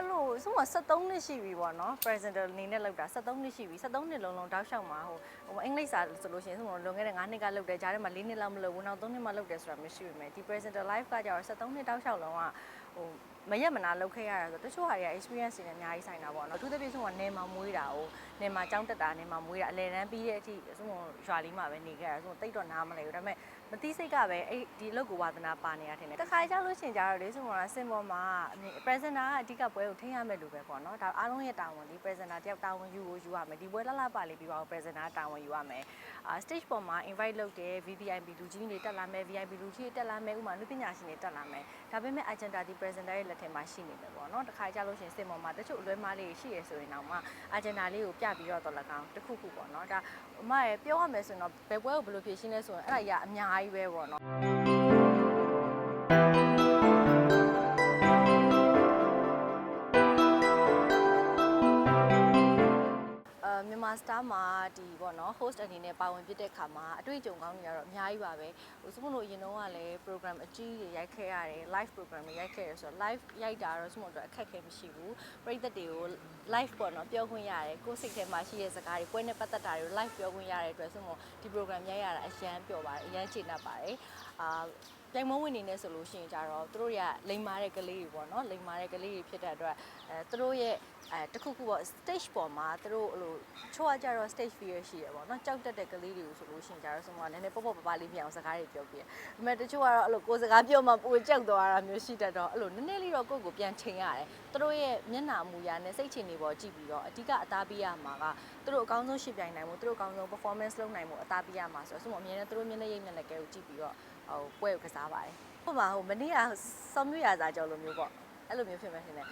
အဲ့ လိုဆိုမှ73နှစ်ရှိပြီပေါ့နော် presenter အနေနဲ့လောက်တာ73နှစ်ရှိပြီ73နှစ်လုံးလုံးတောက်လျှောက်မှာဟိုဟိုအင်္ဂလိပ်စာဆိုလို့ရှိရင်ဆိုမှလွန်ခဲ့တဲ့9နှစ်ကလောက်တယ်ဂျားထဲမှာ4နှစ်လောက်မလုပ်ဘူးနောက်3နှစ်မှလုပ်တယ်ဆိုတာမရှိဘူးမယ်ဒီ presenter live ကကြတော့73နှစ်တောက်လျှောက်လုံးကဟိုမရက်မနာလုပ်ခဲ့ရတာဆိုတချို့ဟာတွေက experience တွေနဲ့အများကြီးဆိုင်တာပေါ့နော်အထူးသဖြင့်ဆိုမှနေမှာမွေးတာကိုနေမှာကြောင်းတက်တာနေမှာမွေးတာအလဲတန်းပြီးတဲ့အထိဆိုမှရွာလေးမှာပဲနေခဲ့ရတာဆိုတိတ်တော့နားမလဲဘူးဒါပေမဲ့မသိစိတ်ကပဲအဲ့ဒီအလုပ်ကိုဝါသနာပါနေရတဲ့တခါကြောက်လို့ရှိရင်ကြတော့လေဆိုမှစင်ပေါ်မှာ presenter ကအဓိကပွဲကိုထိန်းရမယ်လို့ပဲပေါ့နော်ဒါအားလုံးရဲ့တာဝန်ဒီ presenter တယောက်တာဝန်ယူကိုယူရမယ်ဒီပွဲလှလှပါလေးပြီးပါဦး presenter တာဝန်ယူရမယ်အာ stage ပေါ်မှာ invite လုပ်တယ် VVIP လူကြီးတွေတက်လာမယ် VIP လူကြီးတွေတက်လာမယ်ဥမာလူပညာရှင်တွေတက်လာမယ်ဒါပေမဲ့ agenda ဒီ presenter ရဲ့လက်ထက်မှာရှိနေမယ်ပေါ့နော်တခါကြောက်လို့ရှိရင်စင်ပေါ်မှာတချို့အလွဲမားလေးရှိရဆိုရင်တော့မှ agenda လေးကိုပြပြီးတော့တော်လကောင်တစ်ခုခုပေါ့နော်ဒါအမရဲ့ပြောရမယ်ဆိုရင်တော့ဘယ်ပွဲကိုဘယ်လိုဖြေရှင်းလဲဆိုရင်အဲ့ဒါကြီးကအများကြီးပဲပေါ့နော် ပေါ့နော် host အနေနဲ့ပါဝင်ပြတဲ့ခါမှာအတွေ့အကြုံကောင်းတွေကတော့အများကြီးပါပဲဟိုစမလို့အရင်တော့ကလည်း program အကြီးတွေရိုက်ခဲ့ရတယ် live program တွေရိုက်ခဲ့ရဆိုတော့ live ရိုက်တာတော့စမလို့အတွက်အခက်အခဲမရှိဘူးပရိသတ်တွေကို live ပေါ့နော်ပြောခွင့်ရတယ်ကိုယ်စိတ်ထဲမှာရှိတဲ့စကားတွေပွဲနဲ့ပတ်သက်တာတွေကို live ပြောခွင့်ရတဲ့အတွက်စမလို့ဒီ program ရိုက်ရတာအရန်ပျော်ပါတယ်အရန်ချေနှပ်ပါတယ်အာ ပြိုင်မဝင်နေနေဆိုလို့ရှိရင်ကြတော့သူတို့တွေကလိမ်မာတဲ့ကလေးတွေပေါ့နော်လိမ်မာတဲ့ကလေးတွေဖြစ်တဲ့အတွက်အဲသူတို့ရဲ့အဲတခုခုပေါ့ stage ပေါ်မှာသူတို့အဲ့လိုချိုးရကြတော့ stage fear ရှိရပေါ့နော်ကြောက်တတ်တဲ့ကလေးတွေကိုဆိုလို့ရှိရင်ကြတော့ဆိုမှနည်းနည်းပေါ့ပေါ့ပပလေးပြအောင်စကားတွေပြောပြတယ်။ဒါပေမဲ့တချို့ကတော့အဲ့လိုကိုယ်စကားပြောမှပိုကြောက်သွားတာမျိုးရှိတတ်တော့အဲ့လိုနည်းနည်းလေးတော့ကိုယ့်ကိုပြန်ချိန်ရတယ်။သူတို့ရဲ့မျက်နှာမူရနဲ့စိတ်ချနေပေါ်ကြည့်ပြီးတော့အဓိကအသားပေးရမှာကသူတို့အကောင်းဆုံးရှင်းပြိုင်နိုင်မှုသူတို့အကောင်းဆုံး performance လုပ်နိုင်မှုအသားပေးရမှာဆိုတော့ဆိုမှအမြဲတမ်းသူတို့မျက်နှာရိပ်မျက်နှာကဲကိုကြည့်ပြီး တော့ဟိုပွဲကိုကစားပါတယ်။ဟိုမှာဟိုမနေ့ကစောင်းမြရစာကြောလိုမျိုးပေါ့အဲ့လိုမျိုးဖြစ်မယ်ရှင်လေ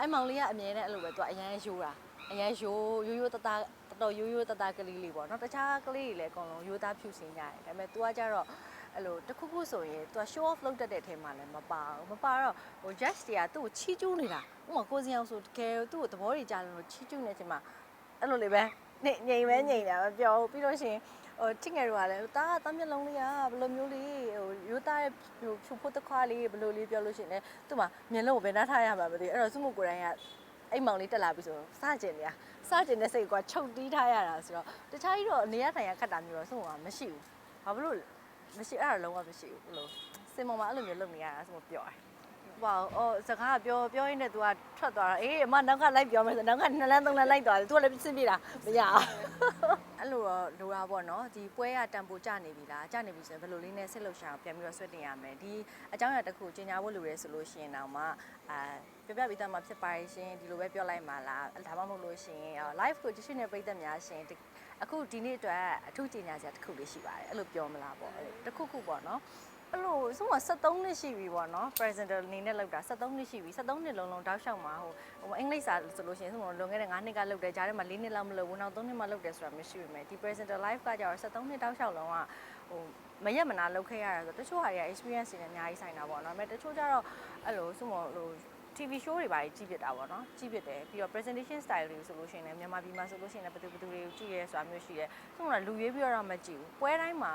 အဲ့မောင်လေးကအမြဲတမ်းအဲ့လိုပဲသူကအရန်ရိုးတာအရန်ရိုးရိုးရိုးတတတော်တော်ရိုးရိုးတတကလေးလေးပေါ့နော်တခြားကလေးတွေလည်းအကုန်လုံးရိုးသားဖြူစင်ကြတယ်ဒါပေမဲ့ तू ကကြတော့အဲ့လိုတခုခုဆိုရင် तू show off လုပ်တတ်တဲ့အထဲမှာလည်းမပါဘူးမပါတော့ဟို judge တွေကသူ့ကိုချီးကျူးနေတာဥပမာကိုစင်အောင်ဆိုတကယ်သူ့ကိုသဘောတွေကြားလို့ချီးကျူးနေတဲ့အချိန်မှာအဲ့လိုလေးပဲနေငိမ်ပဲငိမ်တာမပြောဘူးပြီးလို့ရှိရင် ဟိုချစ်ငယ်တွေကလည်းတားတားမျက်လုံးလေးကဘယ်လိုမျိုးလေးဟိုရိုးသားရဲ့ဟိုဖြူဖို့တစ်ခွားလေးဘယ်လိုလေးပြောလို့ရှိရင်လည်းသူ့မှာမျက်လုံးကိုဘယ်နှထားရမှာမသိဘူးအဲ့တော့စုမှုကိုယ်တိုင်ကအဲ့မောင်လေးတက်လာပြီဆိုတော့စကြင်နေရစကြင်တဲ့စိတ်ကချုပ်တီးထားရတာဆိုတော့တခြားကြီးတော့နေရထိုင်ရခတ်တာမျိုးတော့စုမှုကမရှိဘူးဘာဖြစ်လို့မရှိအဲ့ဒါလုံးဝမရှိဘူးဘယ်လိုစင်မောင်မှာအဲ့လိုမျိုးလုပ်နေရတာစုမှုပြောတယ် ဟောအော်စကားပြောပြောရင်းနဲ့ तू ကထွက်သွားတာအေးအမနောက်ကလိုက်ပြောမယ်ဆိုနောက်ကနှစ်လန်းသုံးလန်းလိုက်သွားတယ် तू ကလည်းစဉ်းပြေတာမရအောင်အဲ့လိုတော့လိုတာပေါ့နော်ဒီပွဲကတန်ပိုကြနေပြီလားကြနေပြီဆိုရင်ဘယ်လိုလေးနဲ့ဆက်လုပ်ရှာအောင်ပြန်ပြီးတော့ဆွတ်တင်ရမယ်ဒီအကြောင်းအရာတစ်ခုကျင်ညာဖို့လိုရဲဆိုလို့ရှိရင်တော့မှအာပြပြပြီးသားမှဖြစ်ပါရဲ့ရှင်ဒီလိုပဲပြောလိုက်ပါလားဒါမှမဟုတ်လို့ရှိရင် live ကိုကြည့်ရှုနေပြည်သက်များရှင်အခုဒီနေ့အတွက်အထူးကျင်ညာစရာတစ်ခုလေးရှိပါတယ်အဲ့လိုပြောမလားပေါ့အဲ့တစ်ခုခုပေါ့နော် အဲ့လိုဆိုမှ73နှစ်ရှိပြီပေါ့နော် presenter အနေနဲ့လောက်တာ73နှစ်ရှိပြီ73နှစ်လုံးလုံးတောက်လျှောက်မှာဟိုဟိုအင်္ဂလိပ်စာဆိုလို့ရှိရင်ဆိုမှလွန်ခဲ့တဲ့9နှစ်ကလောက်တယ်ဂျားထဲမှာ4နှစ်လောက်မလုပ်ဘူးနောက်3နှစ်မှလုပ်တယ်ဆိုတာမရှိဘူးမယ်ဒီ presenter live ကကြတော့73နှစ်တောက်လျှောက်လုံးကဟိုမရက်မနာလုပ်ခဲ့ရတာဆိုတချို့ဟာတွေက experience တွေနဲ့အများကြီးဆိုင်တာပေါ့နော်ဒါပေမဲ့တချို့ကျတော့အဲ့လိုဆိုမှဟို TV show တွေပါကြီးကြည့်ပြတာပေါ့နော်ကြည့်ပြတယ်ပြီးတော့ presentation style တွေဆိုလို့ရှိရင်လည်းမြန်မာပြည်မှာဆိုလို့ရှိရင်လည်းဘယ်သူဘယ်သူတွေကိုကြည့်ရဲဆိုတာမျိုးရှိတယ်။ဆိုတော့လူရွေးပြီးတော့မကြည့်ဘူး။ပွဲတိုင်းမှာ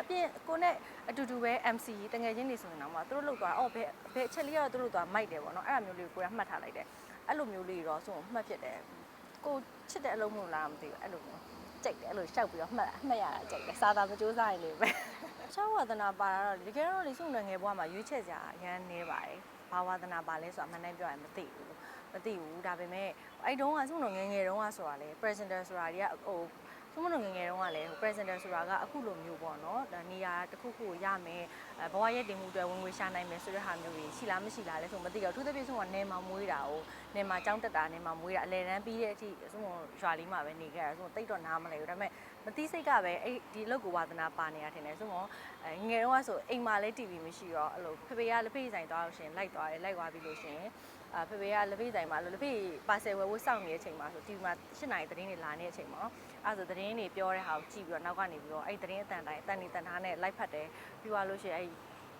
အပြင်ကိုနဲ့အတူတူပဲ MC တငယ်ချင်းတွေဆိုရင်တော့မှသူတို့လောက်သွားအော်ဘယ်ဘယ်အချက်လေးကတော့သူတို့သွားမိုက်တယ်ပေါ့နော်။အဲ့လိုမျိုးလေးကိုကိုယ်ကမှတ်ထားလိုက်တယ်။အဲ့လိုမျိုးလေးတော့ဆိုမှတ်ဖြစ်တယ်။ကိုချစ်တဲ့အလုံးမလို့လားမသိဘူးအဲ့လိုမျိုးကြိတ်တယ်အဲ့လိုရှောက်ပြီးတော့မှတ်မှတ်ရတာကြိတ်တယ်။စာသာမကြိုးစားရင်လေးပဲ။ချောင်းဝါသနာပါတာတော့တကယ်တော့လေစုံငယ်ဘွားမှာရွေးချက်ကြအရန်နေပါတယ်။ ဘာဝါသနာပါလဲဆိုတာအမှန်တမ်းပြောရင်မသိဘူးလို့မသိဘူးဒါပေမဲ့အဲ့တုန်းကစုံငယ်ငယ်တုန်းကဆိုတာလေ presenter ဆိုတာတွေကဟို စုံမငယ်ငယ်တုန်းကလည်းဟို presenter ဆိုတာကအခုလိုမျိုးပေါ့နော်ဒါနေရာတစ်ခုခုကိုရမယ်အဲဘဝရဲ့တင်မှုတွေဝင်ငွေရှာနိုင်မယ်ဆိုတဲ့ဟာမျိုးကြီးရှိလားမရှိလားလဲဆိုမသိတော့အထူးသဖြင့်စုံကနေမှာမွေးတာကိုနေမှာကြောင်းတက်တာနေမှာမွေးတာအလဲတန်းပြီးတဲ့အထိစုံရွာလေးမှာပဲနေခဲ့တာစုံတိတ်တော့နားမလဲဘူးဒါပေမဲ့မသိစိတ်ကပဲအဲ့ဒီအလုပ်ကိုဝါသနာပါနေရတင်တယ်စုံငယ်တုန်းကဆိုအိမ်မှာလည်း TV မရှိတော့အဲ့လိုဖေဖေကလက်ဖေးဆိုင်သွားလို့ရှင်လိုက်သွားတယ်လိုက်သွားပြီလို့ရှင် အာဖေဖေကလက်ဖေးဆိုင်မှာလက်ဖေးပါဆယ်ဝယ်ဝတ်စောင့်နေတဲ့အချိန်မှာဆို TV မှာ၈နာရီသတင်းတွေလာနေတဲ့အချိန်မှာအဲ့ဆိုသတင်းတွေပြောတဲ့ဟာကိုကြည့်ပြီးတော့နောက်ကနေပြီးတော့အဲ့သတင်းအတန်တိုင်းအတန်နေတန်ထားနဲ့လိုက်ဖတ်တယ်ပြီးသွားလို့ရှိရင်အဲ့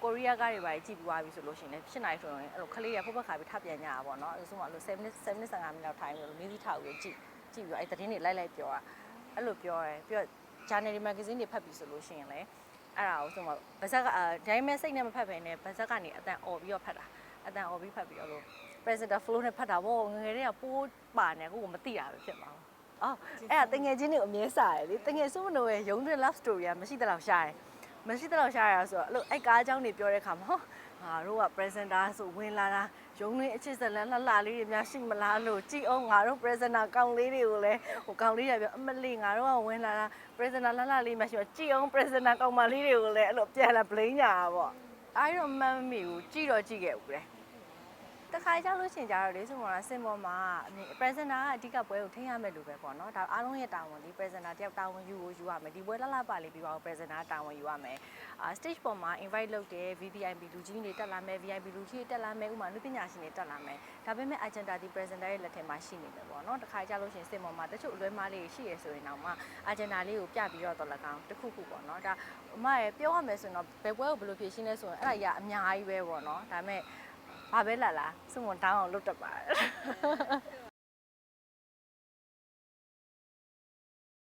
ကိုရီးယားကားတွေပါကြည့်ပြီးသွားပြီဆိုလို့ရှိရင်လည်း၈နိုင်ဆိုရင်အဲ့လိုခလေးရဖုတ်ဖက်ခါပြီးထပ်ပြန်ကြတာပေါ့နော်အဲ့ဆိုမှအဲ့လို7မိနစ်7မိနစ်15မိနစ်လောက်ထိုင်ပြီးတော့မီးသီးထောက်ပြီးကြည့်ကြည့်ပြီးတော့အဲ့သတင်းတွေလိုက်လိုက်ပြောတာအဲ့လိုပြောတယ်ပြီးတော့ journal magazine တွေဖတ်ပြီးဆိုလို့ရှိရင်လည်းအဲ့ဒါကိုဆိုမှဗဇက်ကအာဒိုင်းမဲစိတ်နဲ့မဖတ်ဘဲနဲ့ဗဇက်ကနေအတန်អော်ပြီးတော့ဖတ်တာအတန်អော်ပြီးဖတ်ပြီးတော့လို့ presenter flow နဲ့ဖတ်တာပေါ့ငယ်ငယ်လေးကပိုးပါနေကိုကမသိတာပဲဖြစ်မှာပါအော်အဲ့ဒါတငယ်ချင်းတွေကိုအမြဲစားရလေတငယ်ဆုံးမလို့ရဲ့ရုံးတွင် love story ကမရှိတဲ့လောက်ရှားတယ်မရှိတဲ့လောက်ရှားရဆိုတော့အဲ့လိုအဲ့ကားအကြောင်းတွေပြောတဲ့ခါမှာဟောငါတို့က presenter ဆိုဝင်လာတာရုံးတွင်အချစ်စလန်းလှလှလေးတွေများရှိမလားလို့ကြည့်အောင်ငါတို့ presenter ကောင်းလေးတွေကိုလည်းဟိုကောင်းလေးတွေပြောအမလေးငါတို့ကဝင်လာတာ presenter လှလှလေးမှရှိတော့ကြည့်အောင် presenter ကောင်းမလေးတွေကိုလည်းအဲ့လိုပြန်လာ blame ညာတာပေါ့အဲ့တော့မမ်းမီကိုကြည့်တော့ကြည့်ခဲ့ဦးတယ် တခါကြောက်လို့ရှရင်ကြတော့လေဆိုတော့စင်ပေါ်မှာအမြင် presenter ကအဓိကပွဲကိုထိန်းရမယ်လို့ပဲပေါ့နော်ဒါအားလုံးရဲ့တာဝန်ဒီ presenter တယောက်တာဝန်ယူကိုယူရမယ်ဒီပွဲလှလှပါလေးပြီးတော့ presenter တာဝန်ယူရမယ်အာ stage ပေါ်မှာ invite လုပ်တယ် VVIP လူကြီးတွေတက်လာမယ် VIP လူကြီးတွေတက်လာမယ်ဥမာလူပညာရှင်တွေတက်လာမယ်ဒါပေမဲ့ agenda ဒီ presenter ရဲ့လက်ထက်မှာရှိနေမယ်ပေါ့နော်တခါကြောက်လို့ရှရင်စင်ပေါ်မှာတချို့အလွဲမားလေးရှိရဆိုရင်တော့မှ agenda လေးကိုပြပြီးတော့တော်လကောင်တစ်ခုခုပေါ့နော်ဒါအမရဲ့ပြောရမယ်ဆိုရင်တော့ဘယ်ပွဲကိုဘယ်လိုဖြေရှင်းလဲဆိုရင်အဲ့ဒါကြီးကအများကြီးပဲပေါ့နော်ဒါပေမဲ့ ဘာပဲလာလာစုံမတောင်းအောင်လုပ်တတ်ပါတယ်